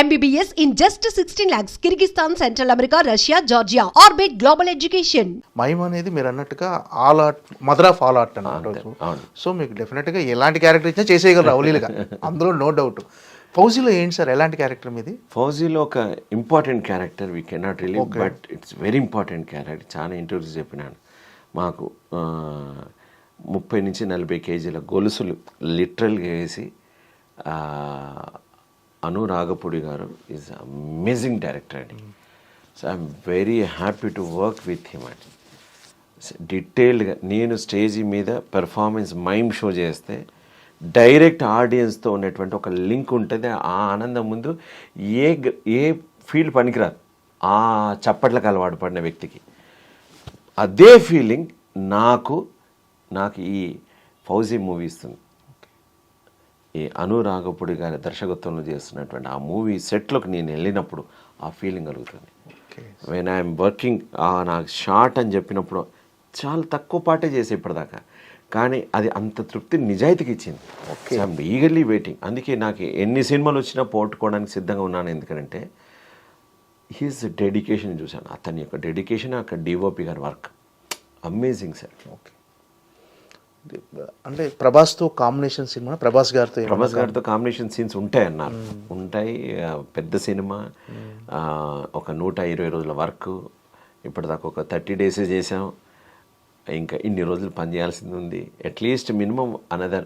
MBBS in just 16 lakhs. Kyrgyzstan, Central America, Russia, Georgia. Orbit Global Education. Mime అనేది మీరు అన్నట్టుగా all art mother of all art అన్నట్టు. So మీకు డెఫినెట్గా ఎలాంటి క్యారెక్టర్ ఇచ్చినా చేసేయగలరు అవలీలుగా అందులో నో డౌట్ ఫౌజీలో ఏంటి సార్ ఎలాంటి క్యారెక్టర్ మీది ఫౌజీలో ఒక important character we cannot relieve but it's very important character చాలా ఇంటర్వ్యూస్ చెప్పినాను మాకు ముప్పై నుంచి నలభై కేజీల గొలుసులు లిటరల్గా వేసి ఆ, Anu Nagapudi garu is amazing director అండి. So I'm very happy to work with him అండి. డీటెయిల్డ్గా నేను స్టేజ్ మీద పెర్ఫార్మెన్స్ మైమ్ షో చేస్తే డైరెక్ట్ ఆడియన్స్తో ఉన్నటువంటి ఒక లింక్ ఉంటుంది ఆ ఆనందం ముందు ఏ ఏ ఫీల్డ్ పనికిరాదు. ఆ చప్పట్లకు అలవాటు పడిన వ్యక్తికి. అదే ఫీలింగ్ నాకు నాకు ఈ ఫౌజీ మూవీ ఇస్తుంది. ఈ అనురాగపుడి గారి దర్శకత్వంలో చేస్తున్నటువంటి ఆ మూవీ సెట్లోకి నేను వెళ్ళినప్పుడు ఆ ఫీలింగ్ కలుగుతుంది. వెన్ ఐఎమ్ వర్కింగ్ నాకు షార్ట్ అని చెప్పినప్పుడు చాలా తక్కువ పాటే చేసే ఇప్పటిదాకా. కానీ అది అంత తృప్తి నిజాయితీకి ఇచ్చింది. ఐఎమ్ ఈగర్లీ వెయిటింగ్ అందుకే నాకు ఎన్ని సినిమాలు వచ్చినా పోగొట్టుకోవడానికి సిద్ధంగా ఉన్నాను. ఎందుకంటే హీస్ డెడికేషన్ చూశాను. అతని యొక్క డెడికేషన్ అక్కడ డిఓపి గారి వర్క్ అమేజింగ్ సార్ ఓకే అంటే ప్రభాస్తో కాంబినేషన్ సినిమా ప్రభాస్ గారితో ప్రభాస్ గారితో కాంబినేషన్ సీన్స్ ఉంటాయి అన్నారు ఉంటాయి. పెద్ద సినిమా. ఆ, ఒక నూట ఇరవై రోజుల వర్క్. ఇప్పటిదాకా ఒక థర్టీ డేసే చేసాం ఇంకా ఇన్ని రోజులు పని చేయాల్సింది ఉంది. At least minimum another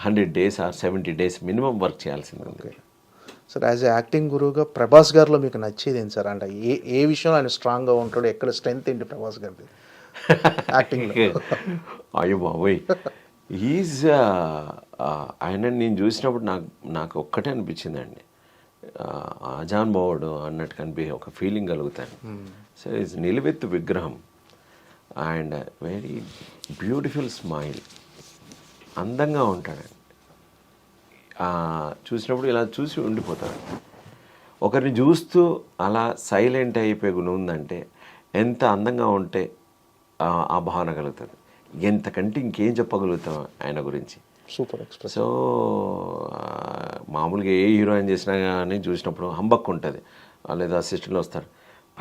hundred days or seventy days minimum work చేయాల్సింది ఉంది. సార్ యాజ్ యాక్టింగ్ గురువుగా ప్రభాస్ గారిలో మీకు నచ్చేది ఏంటి సార్? అంటే ఏ ఏ విషయంలో ఆయన స్ట్రాంగ్గా ఉంటాడు? ఎక్కడ స్ట్రెంగ్త్ ఏంటి ప్రభాస్ గారిది యాక్టింగ్లో అయ్యో బాబోయ్. ఈజ్ ఆయన నేను చూసినప్పుడు నాకు నాకు ఒక్కటే అనిపించిందండి. అజాన్ బావుడు అన్నట్టు కనిపి ఒక ఫీలింగ్ కలుగుతాను. సో ఇస్ నిలువెత్తు విగ్రహం. అండ్ వెరీ బ్యూటిఫుల్ స్మైల్ అందంగా ఉంటాడండి చూసినప్పుడు ఇలా చూసి ఉండిపోతాడు. ఒకరిని చూస్తూ అలా సైలెంట్ అయిపోయే గుణం ఉందంటే ఎంత అందంగా ఉంటే ఆ ఆ భావన కలుగుతుంది. ఎంతకంటే ఇంకేం చెప్పగలుగుతాం ఆయన గురించి? సూపర్ ఎక్స్ప్రెస్ సో మామూలుగా ఏ హీరోయిన్ చేసినా కానీ చూసినప్పుడు హంబక్ ఉంటుంది. లేదా అసిస్టెంట్లు వస్తారు.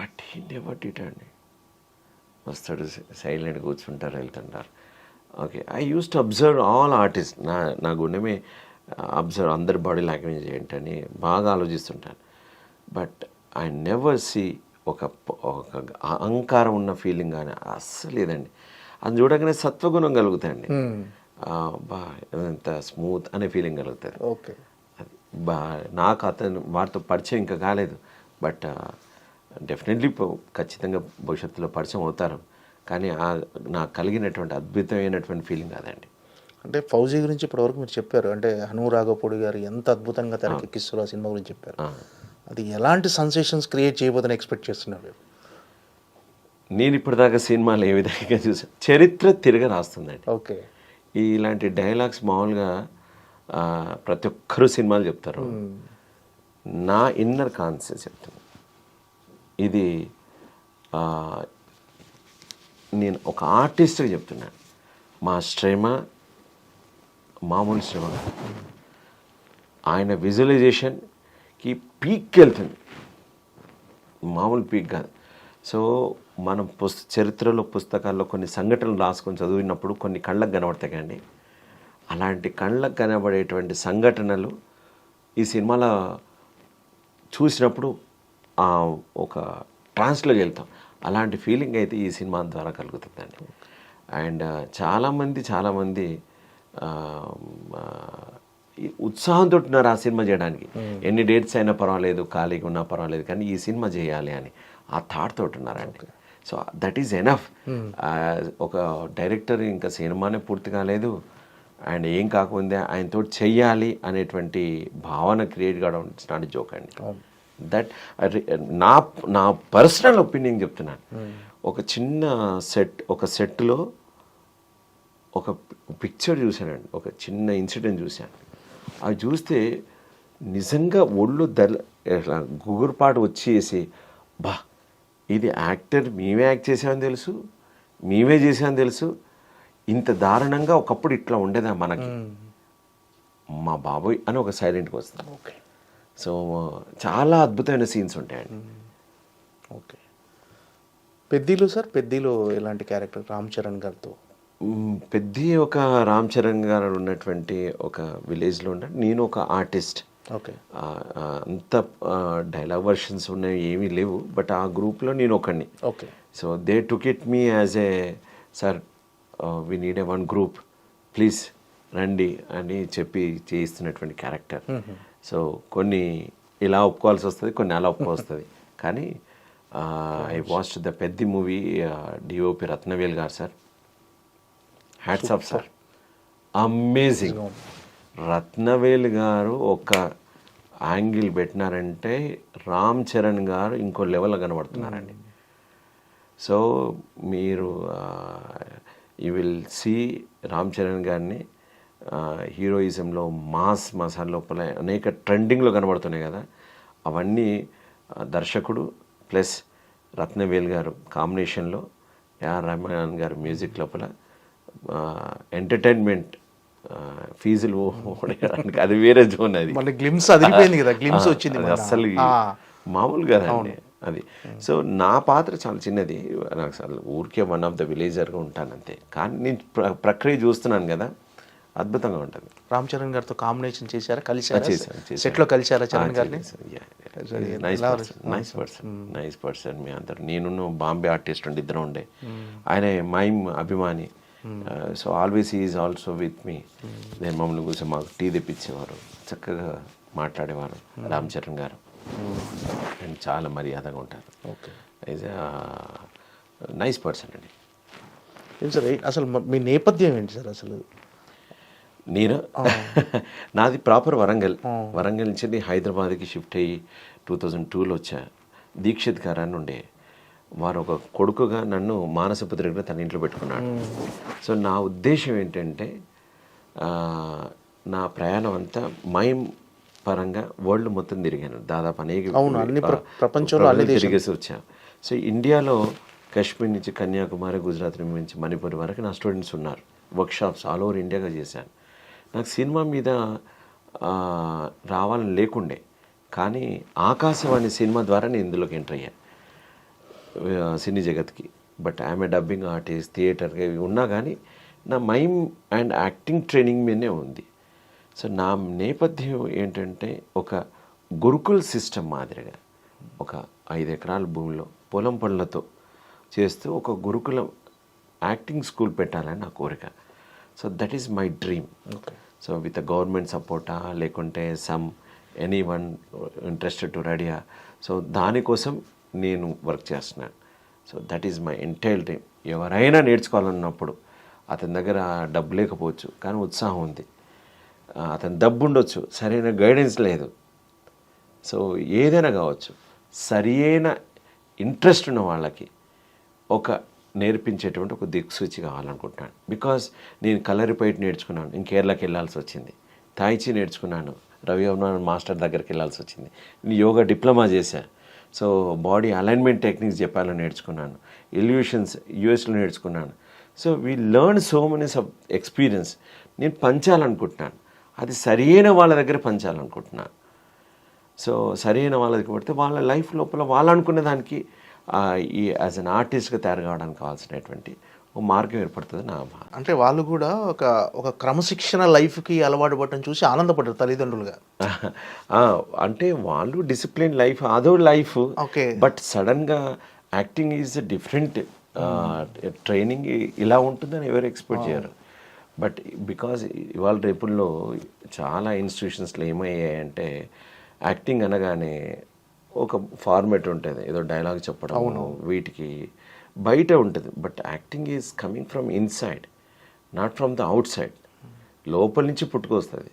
బట్ నెవర్ డిట్ అండి. వస్తాడు సైలెంట్ కూర్చుంటారు వెళ్తుంటారు. Okay. I use to observe all artist. నా నా గుండెమే అబ్జర్వ్ అందరి బాడీ లాంగ్వేజ్ ఏంటని బాగా ఆలోచిస్తుంటాను. బట్ ఐ నెవర్ సీ ఒక ఒక అహంకారం ఉన్న ఫీలింగ్ కానీ అస్సలు లేదండి. అది చూడగానే సత్వగుణం కలుగుతాయండి. బా ఎంత స్మూత్ అనే ఫీలింగ్ కలుగుతుంది. ఓకే. అది బా నాకు అతను వారితో పరిచయం ఇంకా కాలేదు. బట్ డెఫినెట్లీ ఖచ్చితంగా భవిష్యత్తులో పరిచయం అవుతారు. కానీ నాకు కలిగినటువంటి అద్భుతమైనటువంటి ఫీలింగ్ అదండి అంటే ఫౌజీ గురించి ఇప్పటివరకు మీరు చెప్పారు. అంటే హనురాగపూడి గారు ఎంత అద్భుతంగా తెరకెక్కిస్తారో ఆ. సినిమా గురించి చెప్పారు. అది ఎలాంటి సెన్సేషన్స్ క్రియేట్ చేయబోదని ఎక్స్పెక్ట్ చేస్తున్నారు? నేను ఇప్పటిదాకా సినిమాలు ఏ విధంగా చూసాను చరిత్ర తిరగ రాస్తుందండి. ఓకే. ఇలాంటి డైలాగ్స్ మామూలుగా ప్రతి ఒక్కరూ సినిమాలు చెప్తారు. నా ఇన్నర్ కాన్షియస్ చెప్తాను. ఇది నేను ఒక ఆర్టిస్ట్గా చెప్తున్నాను మా శ్రమ మామూలు శ్రమ. ఆయన కి పీక్కి వెళ్తుంది మామూలు పీక్ కాదు. సో మనం పుస్త చరిత్రలో పుస్తకాల్లో కొన్ని సంఘటనలు రాసుకొని చదివినప్పుడు కొన్ని కళ్ళకు కనబడతాయి కండి అలాంటి కళ్ళకు కనబడేటువంటి సంఘటనలు ఈ సినిమాలో చూసినప్పుడు ఒక ట్రాన్స్లోకి వెళ్తాం. అలాంటి ఫీలింగ్ అయితే ఈ సినిమా ద్వారా కలుగుతుందండి. అండ్ చాలామంది చాలామంది ఉత్సాహంతో ఉన్నారు ఆ సినిమా చేయడానికి. ఎన్ని డేట్స్ అయినా పర్వాలేదు ఖాళీగా ఉన్నా పర్వాలేదు కానీ ఈ సినిమా చేయాలి అని ఆ థాట్ తోటి ఉన్నారండి. సో దట్ ఈజ్ ఎనఫ్ ఒక డైరెక్టర్ ఇంకా సినిమానే పూర్తి కాలేదు. అండ్ ఏం కాకుండా ఆయనతో చెయ్యాలి అనేటువంటి భావన క్రియేట్ కావడం ఇట్స్ నాట్ జోక్ అండి దట్ నా నా పర్సనల్ ఒపీనియన్ చెప్తున్నాను. ఒక చిన్న సెట్ ఒక సెట్లో ఒక పిక్చర్ చూశానండి. ఒక చిన్న ఇన్సిడెంట్ చూశాను. అది చూస్తే నిజంగా ఒళ్ళు ఇట్లా గుగురుపాటు వచ్చేసి బా ఇది యాక్టర్ మేమే యాక్ట్ చేసామని తెలుసు మేమే చేసామని తెలుసు. ఇంత దారుణంగా ఒకప్పుడు ఇట్లా ఉండేదా మనకి? మా బాబోయ్ అని ఒక సైలెంట్కి వస్తుంది ఓకే. సో చాలా అద్భుతమైన సీన్స్ ఉంటాయండి. ఓకే. పెద్దీలు సార్? పెద్దీలు ఎలాంటి క్యారెక్టర్? రామ్ చరణ్ గారితో. పెద్ది ఒక రామ్ చరణ్ గారు ఉన్నటువంటి ఒక విలేజ్లో ఉండ నేను ఒక ఆర్టిస్ట్. ఓకే. అంత డైలాగ్ వర్షన్స్ ఉన్నాయి ఏమీ లేవు బట్ ఆ గ్రూప్లో నేను ఒకడిని. Okay. So they took it me as a sir we need a one group please రండి అని చెప్పి చేయిస్తున్నటువంటి క్యారెక్టర్. సో కొన్ని ఇలా ఒప్పుకోవాల్సి వస్తుంది కొన్ని అలా ఒప్పుకోవాల్సి వస్తుంది కానీ ఐ వాచ్ ద పెద్ద movie DOP Ratnavel garu sir. Hats off sir amazing Ratnavel garu ఒక యాంగిల్ పెట్టినారంటే రామ్ చరణ్ గారు ఇంకో లెవెల్ కనబడుతున్నారండి. సో మీరు you will see Ram Charan గారిని హీరోయిజంలో మాస్ మసాలా లోపల అనేక ట్రెండింగ్లో కనబడుతున్నాయి కదా. అవన్నీ దర్శకుడు ప్లస్ రత్నవేల్ గారు కాంబినేషన్లో ఏఆర్ రహమాన్ గారు మ్యూజిక్ లోపల ఎంటర్టైన్మెంట్ ఫీజులు అది వేరే జోన్ అది. మళ్ళీ గ్లిమ్స్ అదిరిపోయింది కదా గ్లిమ్స్ వచ్చింది అది మొన్న. అస్సలు ఆ, మామూలు కదండి అది. సో నా పాత్ర చాలా చిన్నది. నాకు అసలు ఊరికే వన్ ఆఫ్ ద విలేజర్గా ఉంటాను అంతే కానీ నేను ప్ర- ప్రక్రియ చూస్తున్నాను కదా అద్భుతంగా ఉంటుంది. రామ్ చరణ్ గారితో కాంబినేషన్ చేశారా కలిసారా చేశాను, చేశాను. సెట్లో కలిసారా చరణ్ గారిని? Nice person nice person nice person మీ అందరు నేను బాంబే ఆర్టిస్ట్ ఉండి ఇద్దరం ఉండే. ఆయన మైమ్ అభిమాని. So always is also with me నేను మమ్మల్ని కూర్చొని మాకు టీ తెప్పించేవారు. చక్కగా మాట్లాడేవారు. రామ్ చరణ్ గారు. అండ్ చాలా మర్యాదగా ఉంటారు. ఈజ్ నైస్ పర్సన్ అండి. సార్ అసలు మ- నేపథ్యం ఏంటి సార్ అసలు? నేను? నాది ప్రాపర్ వరంగల్. వరంగల్ నుంచి హైదరాబాద్కి షిఫ్ట్ అయ్యి టూ థౌజండ్ టూలో వచ్చా. దీక్షిత్ గారు అని ఉండే. వారు ఒక కొడుకుగా నన్ను మానసపుత్రిగా తన ఇంట్లో పెట్టుకున్నాడు. సో నా ఉద్దేశం ఏంటంటే నా ప్రయాణం అంతా మైమ్ పరంగా వరల్డ్ మొత్తం తిరిగాను. దాదాపు అనేక ప్రపంచంలో తిరిగేసి వచ్చా. సో ఇండియాలో కాశ్మీర్ నుంచి కన్యాకుమారి గుజరాత్ నుంచి మణిపూర్ వరకు నా స్టూడెంట్స్ ఉన్నారు. వర్క్షాప్స్ ఆల్ ఓవర్ ఇండియాగా చేశాను. నాకు సినిమా మీద రావాలని లేకుండే కానీ ఆకాశవాణి సినిమా ద్వారా నేను ఇందులోకి ఎంటర్ అయ్యాను. సినీ జగత్కి. But I'm a dubbing artist థియేటర్గా ఇవి ఉన్నా కానీ నా మైమ్ అండ్ యాక్టింగ్ ట్రైనింగ్ మీదనే ఉంది. సో నా నేపథ్యం ఏంటంటే ఒక గురుకుల్ సిస్టమ్ మాదిరిగా ఒక ఐదు ఎకరాల భూమిలో పొలం పనులతో చేస్తూ ఒక గురుకులం యాక్టింగ్ స్కూల్ పెట్టాలని నా కోరిక. So that is my dream so with government సపోర్టా లేకుంటే some any one interested to రెడీయా సో దానికోసం నేను వర్క్ చేస్తున్నాను. So that is my entire dream ఎవరైనా నేర్చుకోవాలన్నప్పుడు అతని దగ్గర డబ్బు లేకపోవచ్చు కానీ ఉత్సాహం ఉంది. అతని డబ్బు ఉండొచ్చు సరైన గైడెన్స్ లేదు. సో ఏదైనా కావచ్చు సరియైన ఇంట్రెస్ట్ ఉన్న వాళ్ళకి ఒక నేర్పించేటువంటి ఒక దిక్సూచి కావాలనుకుంటున్నాను. బికాస్ నేను కలరిపైట్ నేర్చుకున్నాను నేను కేరళకి వెళ్ళాల్సి వచ్చింది. తాయిచి నేర్చుకున్నాను రవి అభిమాన్ మాస్టర్ దగ్గరికి వెళ్ళాల్సి వచ్చింది. నేను యోగా డిప్లొమా చేశాను సో బాడీ అలైన్మెంట్ టెక్నిక్స్ చెప్పాలని నేర్చుకున్నాను. ఇల్యూషన్స్ యూఎస్లో నేర్చుకున్నాను. So we learn so many sub experience నేను పంచాలనుకుంటున్నాను. అది సరైన వాళ్ళ దగ్గర పంచాలనుకుంటున్నాను. సో సరైన వాళ్ళ దగ్గర పడితే వాళ్ళ లైఫ్ లోపల వాళ్ళు అనుకునే దానికి ఈ యాజ్ అన్ ఆర్టిస్ట్గా తయారు కావడానికి కావాల్సినటువంటి ఒక మార్గం ఏర్పడుతుంది నా అంటే వాళ్ళు కూడా ఒక ఒక క్రమశిక్షణ లైఫ్కి అలవాటు పడటం చూసి ఆనందపడ్డారు తల్లిదండ్రులుగా. అంటే వాళ్ళు డిసిప్లిన్ లైఫ్ అదో లైఫ్. Okay. బట్ సడన్గా యాక్టింగ్ ఈజ్ డిఫరెంట్. ట్రైనింగ్ ఇలా ఉంటుందని ఎవరు ఎక్స్పెక్ట్ చేయరు. బట్ బికాజ్ ఇవాళ రేపుల్లో చాలా ఇన్స్టిట్యూషన్స్లో ఏమయ్యాయంటే యాక్టింగ్ అనగానే ఒక ఫార్మేట్ ఉంటుంది. ఏదో డైలాగ్ చెప్పడం వీటికి బయట ఉంటుంది. But acting is coming from inside not from the outside లోపల నుంచి పుట్టుకొస్తుంది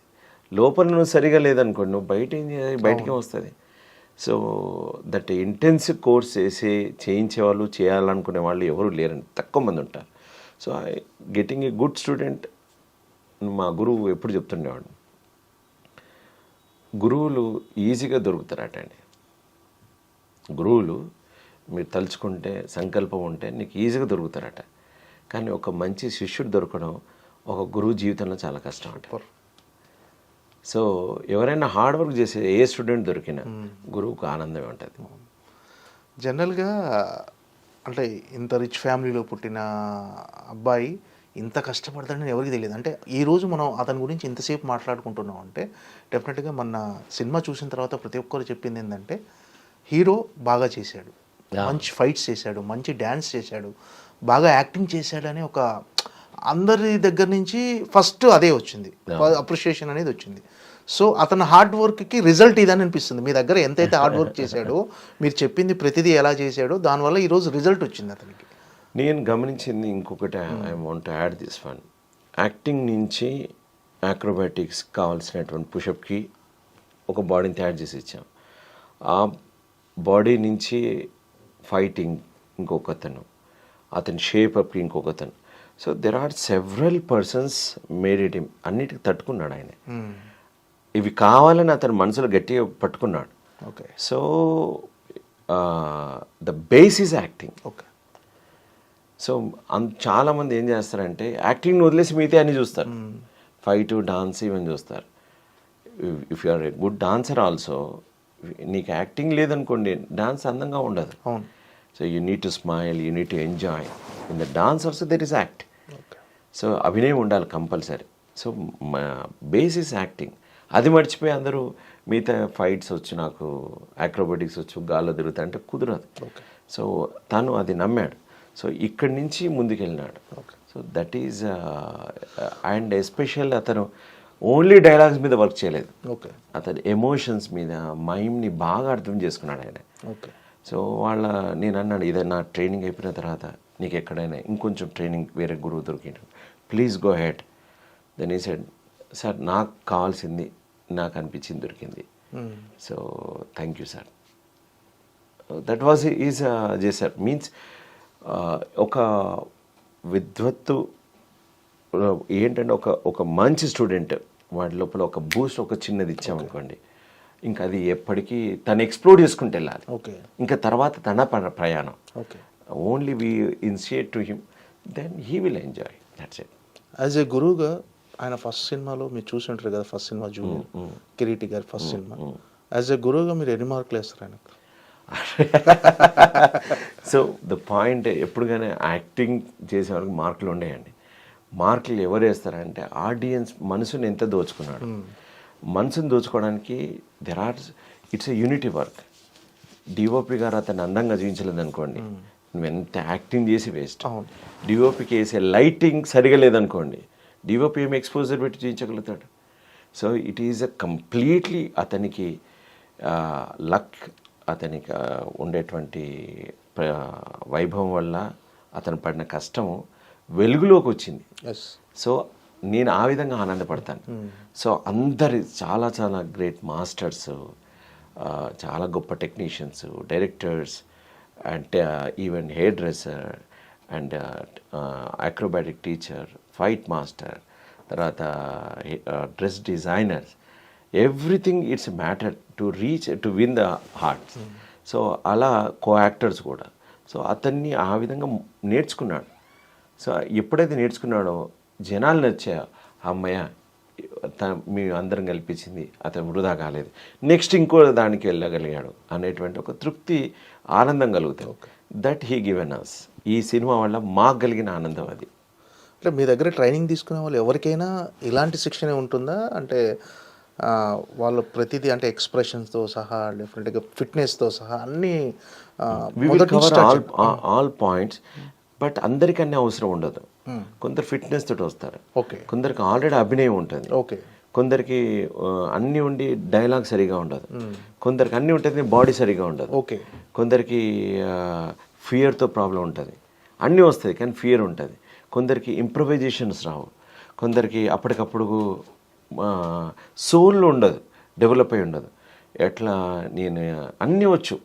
లోపల నువ్వు సరిగా లేదనుకోండి నువ్వు బయట ఏం చేయాలి? బయటకే వస్తుంది. సో దట్ ఇంటెన్సివ్ కోర్స్ చేసే చేయించే వాళ్ళు చేయాలనుకునే వాళ్ళు ఎవరు లేరండి తక్కువ మంది ఉంటారు. So getting a good student మా గురువు ఎప్పుడు చెప్తుండేవాడు. గురువులు ఈజీగా దొరుకుతారట అండి. గురువులు మీరు తలుచుకుంటే సంకల్పం ఉంటే నీకు ఈజీగా దొరుకుతారట. కానీ ఒక మంచి శిష్యుడు దొరకడం ఒక గురువు జీవితంలో చాలా కష్టం అంట. సో ఎవరైనా హార్డ్ వర్క్ చేసే ఏ స్టూడెంట్ దొరికినా గురువుకు ఆనందమే ఉంటుంది. జనరల్గా అంటే ఇంత రిచ్ ఫ్యామిలీలో పుట్టిన అబ్బాయి ఇంత కష్టపడతాడని ఎవరికి తెలియదు. అంటే ఈ రోజు మనం అతని గురించి ఇంతసేపు మాట్లాడుకుంటున్నాం అంటే డెఫినెట్గా మన సినిమా చూసిన తర్వాత ప్రతి ఒక్కరు చెప్పింది ఏంటంటే హీరో బాగా చేశాడు. మంచి ఫైట్స్ చేశాడు మంచి డ్యాన్స్ చేశాడు బాగా యాక్టింగ్ చేశాడని ఒక అందరి దగ్గర నుంచి ఫస్ట్ అదే వచ్చింది. అప్రిషియేషన్ అనేది వచ్చింది. సో అతని హార్డ్ వర్క్కి రిజల్ట్ ఇదని అనిపిస్తుంది. మీ దగ్గర ఎంతైతే హార్డ్ వర్క్ చేశాడో మీరు చెప్పింది ప్రతిదీ ఎలా చేశాడో దానివల్ల ఈరోజు రిజల్ట్ వచ్చింది అతనికి. నేను గమనించింది ఇంకొకటి I want add this one. Acting నుంచి ఆక్రోబాటిక్స్ కావాల్సినటువంటి పుషప్కి ఒక బాడీని తయారు చేసి ఇచ్చాం. ఆ బాడీ నుంచి ఫైటింగ్ ఇంకొకతను అతని షేప్ అప్కి ఇంకొకతను. So there are several persons made it అన్నిటికి తట్టుకున్నాడు ఆయన. ఇవి కావాలని అతని మనసులో గట్టిగా పట్టుకున్నాడు. Okay so the base is acting okay so అన్ చాలామంది ఏం చేస్తారంటే యాక్టింగ్ వదిలేసి మిగతా అన్ని చూస్తారు. ఫైట్ డాన్స్ ఇవన్నీ చూస్తారు. If you are a good dancer also నీకు యాక్టింగ్ లేదనుకోండి డాన్స్ అందంగా ఉండదు. అవును. So you need to smile you need to enjoy in the dance also there is act so అభినయం ఉండాలి కంపల్సరీ సో బేసిస్ యాక్టింగ్ అది మర్చిపోయి అందరూ మిగతా ఫైట్స్ వచ్చు నాకు అక్రోబెటిక్స్ వచ్చు గాల్లో తిరుగుతా అంటే కుదరదు. సో తను అది నమ్మాడు సో ఇక్కడి నుంచి ముందుకెళ్ళినాడు. So that is and special అతను ఓన్లీ డైలాగ్స్ మీద వర్క్ చేయలేదు. ఓకే అతని ఎమోషన్స్ మీద మైండ్ని బాగా అర్థం చేసుకున్నాడు ఆయన ఓకే సో వాళ్ళ నేను అన్నాడు ఏదైనా ట్రైనింగ్ అయిపోయిన తర్వాత నీకు ఎక్కడైనా ఇంకొంచెం ట్రైనింగ్ వేరే గురువు దొరికిండు please go head then he said sir నాకు కావాల్సింది నాకు అనిపించింది దొరికింది. So thank you sir that was is చేశారు మీన్స్ ఒక విద్వత్తు uh, ఏంటంటే ఒక ఒక మంచి స్టూడెంట్ వాడి లోపల ఒక బూస్ట్ ఒక చిన్నది ఇచ్చామనుకోండి ఇంకా అది ఎప్పటికీ తను ఎక్స్ప్లోర్ చేసుకుంటూ వెళ్ళాలి. ఓకే. ఇంకా తర్వాత తన ప్ర- ప్రయాణం. Okay. Only we initiate to him then he will enjoy. That's it as a గురువుగా ఆయన ఫస్ట్ సినిమాలో మీరు చూసి ఉంటారు కదా ఫస్ట్ సినిమా జూనియర్ కిరీటి గారి ఫస్ట్ సినిమా. యాజ్ ఏ గురువుగా మీరు ఎన్ని మార్కులు వేస్తారు ఆయనకు? సో ద పాయింట్ ఎప్పుడు కానీ యాక్టింగ్ చేసే వరకు మార్కులు ఉండేయండి. మార్కులు ఎవరు వేస్తారంటే ఆడియన్స్ మనసుని ఎంత దోచుకున్నాడు. మనసుని దోచుకోవడానికి there are it's a unity work DOP గారు అతన్ని అందంగా చూపించలేదు అనుకోండి నువ్వు ఎంత యాక్టింగ్ చేసి వేస్ట్. డిఓపికి వేసే లైటింగ్ సరిగా లేదనుకోండి. డిఓపి ఏమి ఎక్స్పోజర్ పెట్టి చూపించగలుగుతాడు so it is a completely అతనికి లక్ అతనికి ఉండేటువంటి వైభవం వల్ల అతను పడిన కష్టము వెలుగులోకి వచ్చింది. సో నేను ఆ విధంగా ఆనందపడతాను. సో అందరి చాలా చాలా గ్రేట్ మాస్టర్స్ చాలా గొప్ప technicians directors and even hair dresser and acrobatic teacher fight master తర్వాత dress designers everything it's matter to reach to win the hearts so అలా కో యాక్టర్స్ కూడా. సో అతన్ని ఆ విధంగా నేర్చుకున్నాడు. సో ఎప్పుడైతే నేర్చుకున్నాడో జనాలు నచ్చా అమ్మయ్య త- మీ అందరం కల్పించింది అతను వృధా కాలేదు. నెక్స్ట్ ఇంకో దానికి వెళ్ళగలిగాడు అనేటువంటి ఒక తృప్తి ఆనందం కలుగుతుంది. దట్ హీ గివెన్ అస్ ఈ సినిమా వల్ల మాకు కలిగిన ఆనందం అది. అంటే మీ దగ్గర ట్రైనింగ్ తీసుకునే వాళ్ళు ఎవరికైనా ఇలాంటి శిక్షణ ఉంటుందా? అంటే వాళ్ళు ప్రతిదీ అంటే ఎక్స్ప్రెషన్స్తో సహా డెఫినెట్గా ఫిట్నెస్తో సహా అన్నీ. ఆల్ పాయింట్స్ బట్ అందరికన్నా అవసరం ఉండదు. కొందరు ఫిట్నెస్ తోటి వస్తారు. ఓకే. కొందరికి ఆల్రెడీ అభినయం ఉంటుంది. ఓకే. కొందరికి అన్నీ ఉండి డైలాగ్ సరిగా ఉండదు. కొందరికి అన్నీ ఉంటుంది బాడీ సరిగా ఉండదు. ఓకే. కొందరికి ఫియర్తో ప్రాబ్లం ఉంటుంది. అన్నీ వస్తాయి కానీ ఫియర్ ఉంటుంది. కొందరికి ఇంప్రవైజేషన్స్ రావు. కొందరికి అప్పటికప్పుడు సోల్ ఉండదు డెవలప్ అయి ఉండదు. ఎట్లా నేను అన్నీ వచ్చు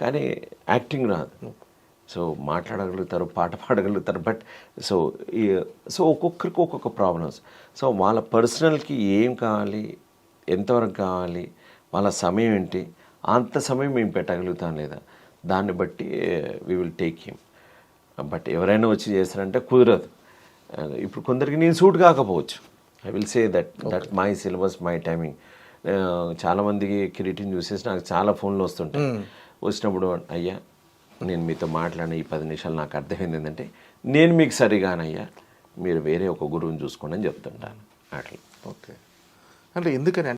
కానీ యాక్టింగ్ రాదు. సో మాట్లాడగలుగుతారు పాట పాడగలుగుతారు బట్ సో ఈ సో ఒక్కొక్కరికి ఒక్కొక్క ప్రాబ్లమ్స్. సో వాళ్ళ పర్సనల్కి ఏం కావాలి ఎంతవరకు కావాలి వాళ్ళ సమయం ఏంటి అంత సమయం మేము పెట్టగలుగుతాం లేదా దాన్ని బట్టి we will take him but ఎవరైనా వచ్చి చేస్తారంటే కుదరదు. ఇప్పుడు కొందరికి నేను సూట్ కాకపోవచ్చు. I will say that that my syllabus my timing చాలామందికి కిరీటిని చూసేసి నాకు చాలా ఫోన్లు వస్తుంటాయి. వచ్చినప్పుడు అయ్యా నేను మీతో మాట్లాడిన ఈ పది నిమిషాలు నాకు అర్థమైంది ఏంటంటే నేను మీకు సరిగానయ్యా మీరు వేరే ఒక గురువుని చూసుకోండి అని చెప్తుంటాను. అట్లా ఓకే. అంటే ఎందుకని